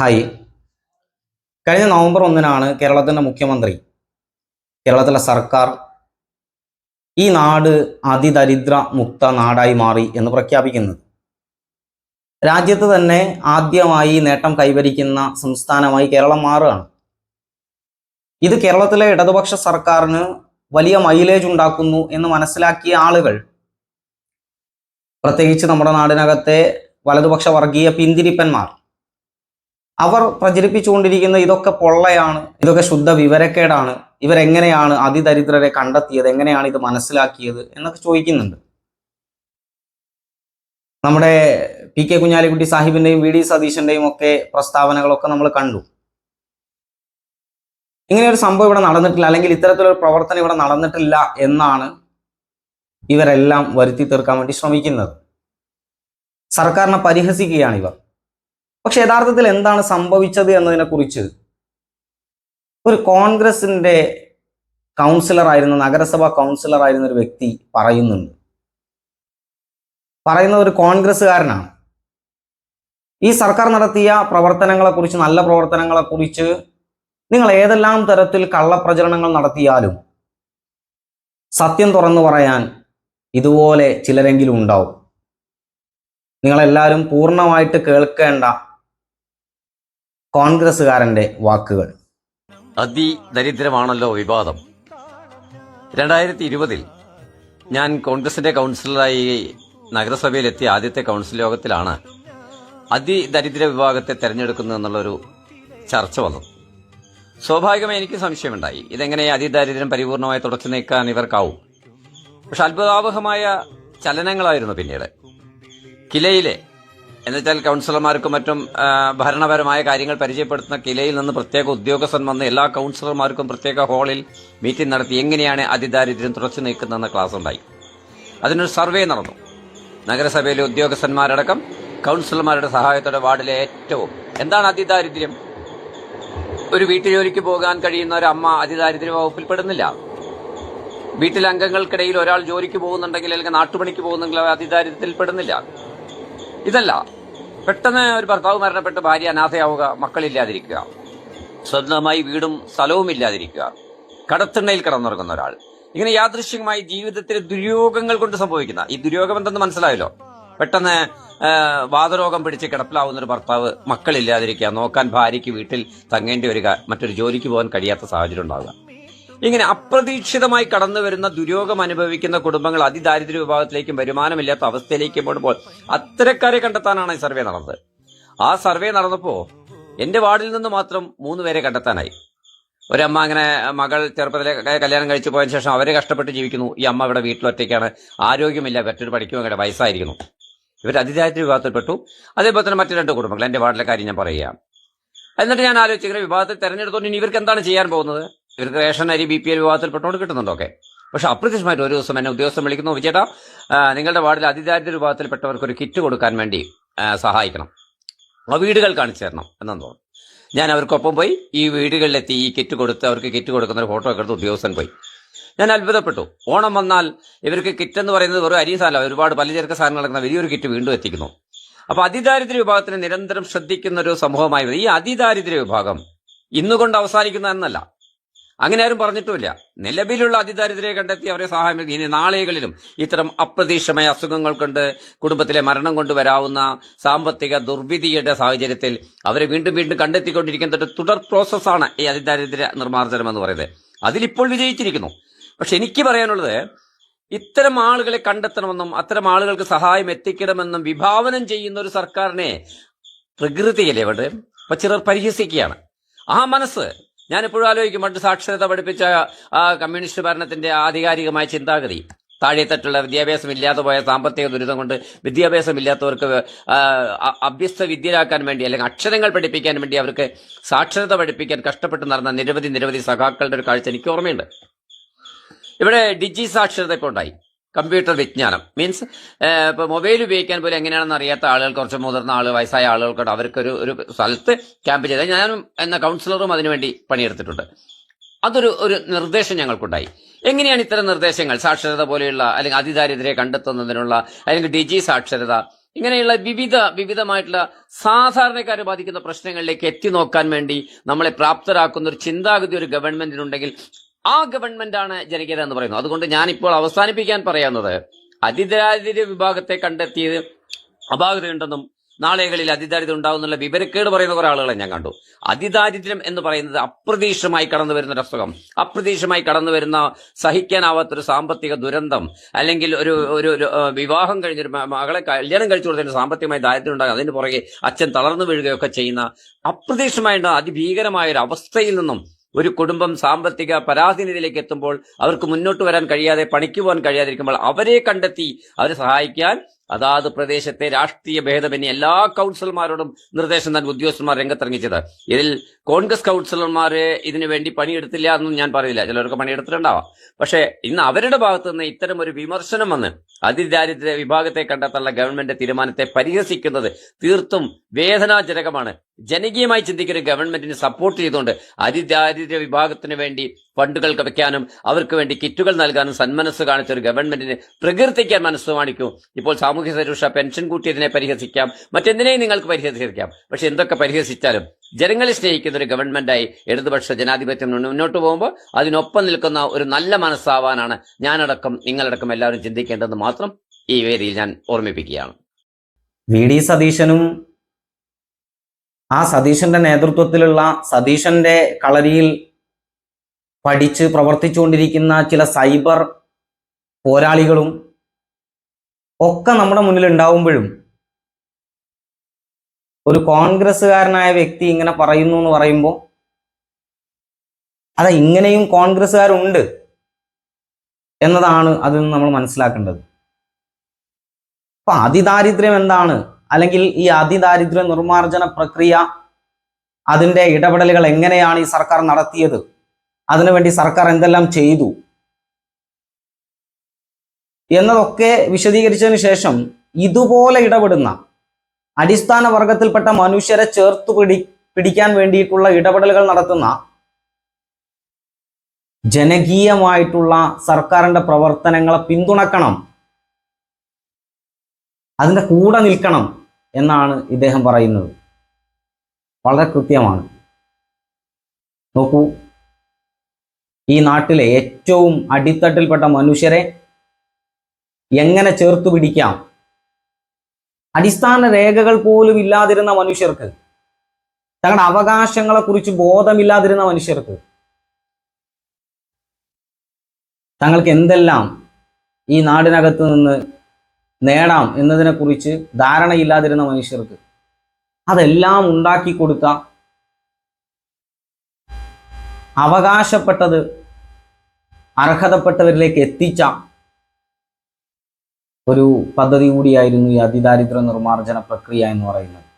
Hi കഴിഞ്ഞ November ഒന്നിനാണ് കേരളത്തിന്റെ മുഖ്യമന്ത്രി കേരളത്തിലെ സർക്കാർ ഈ നാട് അതിദരിദ്ര മുക്ത നാടായി മാറി എന്ന് പ്രഖ്യാപിക്കുന്നത്. രാജ്യത്ത് തന്നെ ആദ്യമായി നേട്ടം കൈവരിക്കുന്ന സംസ്ഥാനമായി കേരളം മാറുകയാണ്. ഇത് കേരളത്തിലെ ഇടതുപക്ഷ സർക്കാരിന് വലിയ മൈലേജ് ഉണ്ടാക്കുന്നു എന്ന് മനസ്സിലാക്കിയ ആളുകൾ പ്രത്യേകിച്ച് നമ്മുടെ നാടിനകത്തെ വലതുപക്ഷ വർഗീയ പിന്തിരിപ്പന്മാർ അവർ പ്രചരിപ്പിച്ചുകൊണ്ടിരിക്കുന്ന ഇതൊക്കെ പൊള്ളയാണ് ഇതൊക്കെ ശുദ്ധ വിവരക്കേടാണ് ഇവരെങ്ങനെയാണ് അതിദരിദ്രരെ കണ്ടെത്തിയത് എങ്ങനെയാണ് ഇത് മനസ്സിലാക്കിയത് എന്നൊക്കെ ചോദിക്കുന്നുണ്ട്. നമ്മുടെ പി കെ കുഞ്ഞാലിക്കുട്ടി സാഹിബിന്റെയും വി ഡി സതീശന്റെയും ഒക്കെ പ്രസ്താവനകളൊക്കെ നമ്മൾ കണ്ടു. ഇങ്ങനെ ഒരു സംഭവം ഇവിടെ നടന്നിട്ടില്ല അല്ലെങ്കിൽ ഇത്തരത്തിലൊരു പ്രവർത്തനം ഇവിടെ നടന്നിട്ടില്ല എന്നാണ് ഇവരെല്ലാം വരുത്തി തീർക്കാൻ വേണ്ടി ശ്രമിക്കുന്നത്. സർക്കാരിനെ പരിഹസിക്കുകയാണ് ഇവർ. പക്ഷെ യഥാർത്ഥത്തിൽ എന്താണ് സംഭവിച്ചത് എന്നതിനെ കുറിച്ച് ഒരു കോൺഗ്രസിന്റെ കൗൺസിലർ ആയിരുന്ന നഗരസഭാ കൗൺസിലർ ആയിരുന്ന ഒരു വ്യക്തി പറയുന്നുണ്ട്. പറയുന്ന ഒരു കോൺഗ്രസ്സുകാരനാണ്. ഈ സർക്കാർ നടത്തിയ പ്രവർത്തനങ്ങളെ കുറിച്ച് നല്ല പ്രവർത്തനങ്ങളെ കുറിച്ച് നിങ്ങൾ ഏതെല്ലാം തരത്തിൽ കള്ളപ്രചരണങ്ങൾ നടത്തിയാലും സത്യം തുറന്നു പറയാൻ ഇതുപോലെ ചിലരെങ്കിലും ഉണ്ടാവും. നിങ്ങളെല്ലാവരും പൂർണമായിട്ട് കേൾക്കേണ്ട കോൺഗ്രസ്സുകാരന്റെ വാക്കുകൾ. അതിദരിദ്രമാണല്ലോ വിവാദം. രണ്ടായിരത്തി ഇരുപതിൽ ഞാൻ കോൺഗ്രസിന്റെ കൗൺസിലറായി നഗരസഭയിലെത്തിയ ആദ്യത്തെ കൗൺസിൽ യോഗത്തിലാണ് അതിദരിദ്ര വിഭാഗത്തെ തെരഞ്ഞെടുക്കുന്നു എന്നുള്ളൊരു ചർച്ച വന്നത്. സ്വാഭാവികമായി എനിക്ക് സംശയമുണ്ടായി. ഇതെങ്ങനെ അതിദരിദ്രം പരിപൂർണമായി തുടച്ചു നീക്കാൻ ഇവർക്കാവും? പക്ഷെ അത്ഭുതാവഹമായ ചലനങ്ങളായിരുന്നു പിന്നീട്. കിലയിലെ എന്നുവെച്ചാൽ കൗൺസിലർമാർക്കും മറ്റും ഭരണപരമായ കാര്യങ്ങൾ പരിചയപ്പെടുത്തുന്ന കിലയിൽ നിന്ന് പ്രത്യേക ഉദ്യോഗസ്ഥൻ വന്ന് എല്ലാ കൗൺസിലർമാർക്കും പ്രത്യേക ഹാളിൽ മീറ്റിംഗ് നടത്തി എങ്ങനെയാണ് അതിദാരിദ്ര്യം തുടച്ചു നീക്കുന്നതെന്ന ക്ലാസ് ഉണ്ടായി അതിനൊരു സർവേ നടന്നു. നഗരസഭയിലെ ഉദ്യോഗസ്ഥന്മാരടക്കം കൗൺസിലർമാരുടെ സഹായത്തോടെ വാർഡിലെ ഏറ്റവും എന്താണ് അതിദാരിദ്ര്യം? ഒരു വീട്ടുജോലിക്ക് പോകാൻ കഴിയുന്ന ഒരു അമ്മ അതിദാരിദ്ര്യ വകുപ്പിൽ പെടുന്നില്ല വീട്ടിലെ അംഗങ്ങൾക്കിടയിൽ ഒരാൾ ജോലിക്ക് പോകുന്നുണ്ടെങ്കിൽ അല്ലെങ്കിൽ നാട്ടുപണിക്ക് പോകുന്നെങ്കിൽ അതിദാരിദ്ര്യത്തിൽ പെടുന്നില്ല ഇതല്ല. പെട്ടെന്ന് ഒരു ഭർത്താവ് മരണപ്പെട്ട് ഭാര്യ അനാഥയാവുക മക്കളില്ലാതിരിക്കുക. സ്വന്തമായി വീടും സ്ഥലവും ഇല്ലാതിരിക്കുക. കടത്തിണ്ണയിൽ കിടന്നുറങ്ങുന്ന ഒരാൾ. ഇങ്ങനെ യാദൃശ്യമായി ജീവിതത്തിലെ ദുര്യോഗങ്ങൾ കൊണ്ട് സംഭവിക്കുന്ന. ഈ ദുര്യോഗം എന്തെന്ന് മനസ്സിലായല്ലോ? പെട്ടെന്ന് വാതരോഗം പിടിച്ച് കിടപ്പിലാവുന്ന ഒരു ഭർത്താവ് മക്കളില്ലാതിരിക്കുക നോക്കാൻ ഭാര്യയ്ക്ക് വീട്ടിൽ തങ്ങേണ്ടി വരിക മറ്റൊരു ജോലിക്ക് പോകാൻ കഴിയാത്ത സാഹചര്യം ഉണ്ടാവുക. ഇങ്ങനെ അപ്രതീക്ഷിതമായി കടന്നു വരുന്ന ദുര്യോഗം അനുഭവിക്കുന്ന കുടുംബങ്ങൾ അതിദാരിദ്ര്യ വിഭാഗത്തിലേക്കും വരുമാനമില്ലാത്ത അവസ്ഥയിലേക്കും പോകുമ്പോൾ അത്തരക്കാരെ കണ്ടെത്താനാണ് ഈ സർവേ നടന്നത്. ആ സർവേ നടന്നപ്പോ എന്റെ വാർഡിൽ നിന്ന് മാത്രം മൂന്ന് പേരെ കണ്ടെത്താനായി. ഒരമ്മ അങ്ങനെ മകൾ ചെറുപ്പത്തിലെ കല്യാണം കഴിച്ചു പോയതിനു ശേഷം അവരെ കഷ്ടപ്പെട്ട് ജീവിക്കുന്നു. ഈ അമ്മ ഇവിടെ വീട്ടിലൊറ്റയ്ക്കാണ്. ആരോഗ്യമില്ല മറ്റൊരു പഠിക്കുമ്പോൾ അങ്ങനെ വയസ്സായിരിക്കുന്നു. ഇവർ അതിദാരിദ്ര്യ വിഭാഗത്തിൽപ്പെട്ടു. അതേപോലെ തന്നെ മറ്റു രണ്ട് കുടുംബങ്ങൾ. എന്റെ വാർഡിലെ കാര്യം ഞാൻ പറയുക എന്നിട്ട് ഞാൻ ആലോചിച്ചിങ്ങനെ വിഭാഗത്തിൽ തെരഞ്ഞെടുത്തോണ്ട് ഇനി ഇവർക്ക് എന്താണ് ചെയ്യാൻ പോകുന്നത്? ഇവർക്ക് റേഷൻ അരി ബി പി എൽ വിഭാഗത്തിൽപ്പെട്ടോണ്ട് കിട്ടുന്നുണ്ടോ പക്ഷെ അപ്രത്യക്ഷമായിട്ട് ഒരു ദിവസം എന്നെ ഉദ്യോഗസ്ഥൻ വിളിക്കുന്നു ആ, നിങ്ങളുടെ വാർഡിൽ അതിദാരിദ്ര്യ വിഭാഗത്തിൽപ്പെട്ടവർക്ക് ഒരു കിറ്റ് കൊടുക്കാൻ വേണ്ടി സഹായിക്കണം. ആ വീടുകൾ കാണിച്ചു തരണം. എന്നു തോന്നുന്നു ഞാൻ അവർക്കൊപ്പം പോയി ഈ വീടുകളിലെത്തി ഈ കിറ്റ് കൊടുത്ത് അവർക്ക് കിറ്റ് കൊടുക്കുന്ന ഒരു ഫോട്ടോ ഒക്കെ എടുത്ത് ഉദ്യോഗസ്ഥൻ പോയി. ഞാൻ അത്ഭുതപ്പെട്ടു. ഓണം വന്നാൽ ഇവർക്ക് കിറ്റ് എന്ന് പറയുന്നത് വെറും അരി സാധനം ഒരുപാട് പലചരക്ക് സാധനങ്ങൾ നടക്കുന്ന വലിയൊരു കിറ്റ് വീണ്ടും എത്തിക്കുന്നു. അപ്പൊ അതിദാരിദ്ര്യ വിഭാഗത്തിന് നിരന്തരം ശ്രദ്ധിക്കുന്ന ഒരു സംഭവമായി. ഈ അതിദാരിദ്ര്യ വിഭാഗം ഇന്നുകൊണ്ട് അവസാനിക്കുന്ന എന്നല്ല അങ്ങനെ ആരും പറഞ്ഞിട്ടുമില്ല. നിലവിലുള്ള അതിദാരിദ്ര്യെ കണ്ടെത്തി അവരെ സഹായം. ഇനി നാളുകളിലും ഇത്തരം അപ്രതീക്ഷമായ അസുഖങ്ങൾ കൊണ്ട് കുടുംബത്തിലെ മരണം കൊണ്ട് വരാവുന്ന സാമ്പത്തിക ദുർവിധിയുടെ സാഹചര്യത്തിൽ അവരെ വീണ്ടും വീണ്ടും കണ്ടെത്തിക്കൊണ്ടിരിക്കുന്ന ഒരു തുടർ പ്രോസസ്സാണ് ഈ അതിദാരിദ്ര്യ നിർമ്മാർജനം എന്ന് പറയുന്നത്. അതിലിപ്പോൾ വിജയിച്ചിരിക്കുന്നു. പക്ഷെ എനിക്ക് പറയാനുള്ളത് ഇത്തരം ആളുകളെ കണ്ടെത്തണമെന്നും അത്തരം ആളുകൾക്ക് സഹായം എത്തിക്കണമെന്നും വിഭാവനം ചെയ്യുന്ന ഒരു സർക്കാരിനെ പ്രകൃതിയിലെ ഇവിടെ ചിലർ പരിഹസിക്കുകയാണ്. ആ മനസ്സ് ഞാൻ എപ്പോഴും ആലോചിക്കും പണ്ട് സാക്ഷരത പഠിപ്പിച്ച ആ കമ്മ്യൂണിസ്റ്റ് ഭരണത്തിന്റെ ആധികാരികമായ ചിന്താഗതി. താഴെത്തട്ടുള്ള വിദ്യാഭ്യാസം ഇല്ലാതെ പോയ സാമ്പത്തിക ദുരിതം കൊണ്ട് വിദ്യാഭ്യാസം ഇല്ലാത്തവർക്ക് അഭ്യസ്ത വിദ്യരാക്കാൻ വേണ്ടി അല്ലെങ്കിൽ അക്ഷരങ്ങൾ പഠിപ്പിക്കാൻ വേണ്ടി അവർക്ക് സാക്ഷരത പഠിപ്പിക്കാൻ കഷ്ടപ്പെട്ട് നടന്ന നിരവധി നിരവധി സഖാക്കളുടെ ഒരു കാഴ്ച എനിക്ക് ഓർമ്മയുണ്ട്. ഇവിടെ ഡിജി സാക്ഷരത ഇപ്പോൾ ഉണ്ടായി. കമ്പ്യൂട്ടർ വിജ്ഞാനം. മീൻസ് ഇപ്പൊ മൊബൈൽ ഉപയോഗിക്കാൻ പോലും എങ്ങനെയാണെന്ന് അറിയാത്ത ആളുകൾ കുറച്ച് മുതിർന്ന ആളുകൾ വയസ്സായ ആളുകൾക്കുണ്ട് അവർക്കൊരു ഒരു സ്ഥലത്ത് ക്യാമ്പ് ചെയ്ത ഞാനും എന്ന കൗൺസിലറും അതിനുവേണ്ടി പണിയെടുത്തിട്ടുണ്ട്. അതൊരു ഒരു നിർദ്ദേശം ഞങ്ങൾക്കുണ്ടായി. എങ്ങനെയാണ് ഇത്തരം നിർദ്ദേശങ്ങൾ? സാക്ഷരത പോലെയുള്ള അല്ലെങ്കിൽ അതിദാരിദ്ര്യരെ കണ്ടെത്തുന്നതിനുള്ള അല്ലെങ്കിൽ ഡിജി സാക്ഷരത ഇങ്ങനെയുള്ള വിവിധ വിവിധമായിട്ടുള്ള സാധാരണക്കാരെ ബാധിക്കുന്ന പ്രശ്നങ്ങളിലേക്ക് എത്തി നോക്കാൻ വേണ്ടി നമ്മളെ പ്രാപ്തരാക്കുന്ന ഒരു ചിന്താഗതി ഒരു ഗവൺമെന്റിനുണ്ടെങ്കിൽ ആ ഗവൺമെന്റാണ് ജനകീയത എന്ന് പറയുന്നത്. അതുകൊണ്ട് ഞാനിപ്പോൾ അവസാനിപ്പിക്കാൻ പറയുന്നത് അതിദാരിദ്ര്യ വിഭാഗത്തെ കണ്ടെത്തിയത് അപാകതയുണ്ടെന്നും നാളെകളിൽ അതിദാരിദ്ര്യം ഉണ്ടാകുന്നുള്ള വിവരക്കേട് പറയുന്ന കുറെ ആളുകളെ ഞാൻ കണ്ടു. അതിദാരിദ്ര്യം എന്ന് പറയുന്നത് അപ്രതീക്ഷിതമായി കടന്നു വരുന്ന ഒരു അസുഖം. അപ്രതീക്ഷിതമായി കടന്നു വരുന്ന സഹിക്കാനാവാത്തൊരു സാമ്പത്തിക ദുരന്തം അല്ലെങ്കിൽ ഒരു ഒരു വിവാഹം കഴിഞ്ഞൊരു മകളെ കല്യാണം കഴിച്ചു കൊടുത്തതിന് സാമ്പത്തികമായി ദാരിദ്ര്യം ഉണ്ടാകും. അതിന് പുറകെ അച്ഛൻ തളർന്നു വീഴുകയൊക്കെ ചെയ്യുന്ന അപ്രതീക്ഷിതമായിട്ട് അതിഭീകരമായ ഒരു അവസ്ഥയിൽ നിന്നും ഒരു കുടുംബം സാമ്പത്തിക പരാധീനതയിലേക്ക് എത്തുമ്പോൾ അവർക്ക് മുന്നോട്ട് വരാൻ കഴിയാതെ പണിക്ക് പോകാൻ കഴിയാതിരിക്കുമ്പോൾ അവരെ കണ്ടെത്തി അവരെ സഹായിക്കാൻ അതാത് പ്രദേശത്തെ രാഷ്ട്രീയ ഭേദമന്യേ എല്ലാ കൗൺസിലർമാരോടും നിർദ്ദേശം നൽകി ഉദ്യോഗസ്ഥന്മാർ രംഗത്തിറങ്ങിച്ചത്. ഇതിൽ കോൺഗ്രസ് കൗൺസിലർമാർ ഇതിനു വേണ്ടി പണിയെടുത്തില്ല എന്നും ഞാൻ പറയില്ല. ചിലർക്ക് പണിയെടുത്തിട്ടുണ്ടാവാം. പക്ഷേ ഇന്ന് അവരുടെ ഭാഗത്ത് നിന്ന് ഇത്തരം ഒരു വിമർശനം വന്ന് അതിദാരിദ്ര്യ വിഭാഗത്തെ കണ്ടെത്താനുള്ള ഗവൺമെന്റ് തീരുമാനത്തെ പരിഹസിക്കുന്നത് തീർത്തും വേദനാജനകമാണ്. ജനകീയമായി ചിന്തിക്കുന്ന ഗവൺമെന്റിന് സപ്പോർട്ട് ചെയ്തുകൊണ്ട് അതിദാരിദ്ര്യ വിഭാഗത്തിന് വേണ്ടി ഫണ്ടുകൾ വെക്കാനും അവർക്ക് വേണ്ടി കിറ്റുകൾ നൽകാനും സന്മനസ് കാണിച്ച ഒരു ഗവൺമെന്റിന് പ്രകീർത്തിക്കാൻ മനസ്സ് കാണിക്കും ഇപ്പോൾ സാമൂഹ്യ സുരക്ഷ പെൻഷൻ കൂട്ടിയതിനെ പരിഹസിക്കാം. മറ്റെന്തിനേയും നിങ്ങൾക്ക് പരിഹസിക്കാം. പക്ഷെ എന്തൊക്കെ പരിഹസിച്ചാലും ജനങ്ങളെ സ്നേഹിക്കുന്ന ഒരു ഗവൺമെന്റായി ഇടതുപക്ഷ ജനാധിപത്യം മുന്നോട്ട് പോകുമ്പോൾ അതിനൊപ്പം നിൽക്കുന്ന ഒരു നല്ല മനസ്സാവാനാണ് ഞാനടക്കം നിങ്ങളടക്കം എല്ലാവരും ചിന്തിക്കേണ്ടതെന്ന് മാത്രം ഈ വേദിയിൽ ഞാൻ ഓർമ്മിപ്പിക്കുകയാണ്. വി ഡി സതീശനും ആ സതീശന്റെ നേതൃത്വത്തിലുള്ള സതീശന്റെ കളരിയിൽ പഠിച്ച് പ്രവർത്തിച്ചുകൊണ്ടിരിക്കുന്ന ചില സൈബർ പോരാളികളും ഒക്കെ നമ്മുടെ മുന്നിൽ ഉണ്ടാവുമ്പോഴും ഒരു കോൺഗ്രസ്സുകാരനായ വ്യക്തി ഇങ്ങനെ പറയുന്നു എന്ന് പറയുമ്പോൾ അതാ ഇങ്ങനെയും കോൺഗ്രസ്സുകാരുണ്ട് എന്നതാണ് അതിൽ നിന്ന് നമ്മൾ മനസ്സിലാക്കേണ്ടത്. അപ്പൊ അതിദാരിദ്ര്യം എന്താണ്? അല്ലെങ്കിൽ ഈ അതിദാരിദ്ര്യ നിർമ്മാർജന പ്രക്രിയ അതിന്റെ ഇടപെടലുകൾ എങ്ങനെയാണ് ഈ സർക്കാർ നടത്തിയത്? അതിനുവേണ്ടി സർക്കാർ എന്തെല്ലാം ചെയ്തു? എന്നതൊക്കെ വിശദീകരിച്ചതിന് ശേഷം ഇതുപോലെ ഇടപെടുന്ന അടിസ്ഥാന വർഗത്തിൽപ്പെട്ട മനുഷ്യരെ ചേർത്ത് പിടി പിടിക്കാൻ വേണ്ടിയിട്ടുള്ള ഇടപെടലുകൾ നടത്തുന്ന ജനകീയമായിട്ടുള്ള സർക്കാരിന്റെ പ്രവർത്തനങ്ങളെ പിന്തുണക്കണം അതിന്റെ കൂടെ നിൽക്കണം എന്നാണ് ഇദ്ദേഹം പറയുന്നത്. വളരെ കൃത്യമാണ്. നോക്കൂ ഈ നാട്ടിലെ ഏറ്റവും അടിത്തട്ടിൽപ്പെട്ട മനുഷ്യരെ എങ്ങനെ ചേർത്ത് പിടിക്കാം? അടിസ്ഥാന രേഖകൾ പോലും ഇല്ലാതിരുന്ന മനുഷ്യർക്ക് തങ്ങളുടെ അവകാശങ്ങളെ കുറിച്ച് ബോധമില്ലാതിരുന്ന മനുഷ്യർക്ക് തങ്ങൾക്ക് എന്തെല്ലാം ഈ നാടിനകത്ത് നിന്ന് നേടാം എന്നതിനെക്കുറിച്ച് ധാരണയില്ലാതിരുന്ന മനുഷ്യർക്ക് അതെല്ലാം ഉണ്ടാക്കി കൊടുത്ത അവകാശപ്പെട്ടത് അർഹതപ്പെട്ടവരിലേക്ക് എത്തിച്ച ഒരു പദ്ധതി കൂടിയായിരുന്നു ഈ അതിദാരിദ്ര്യ നിർമ്മാർജന പ്രക്രിയ എന്ന് പറയുന്നത്.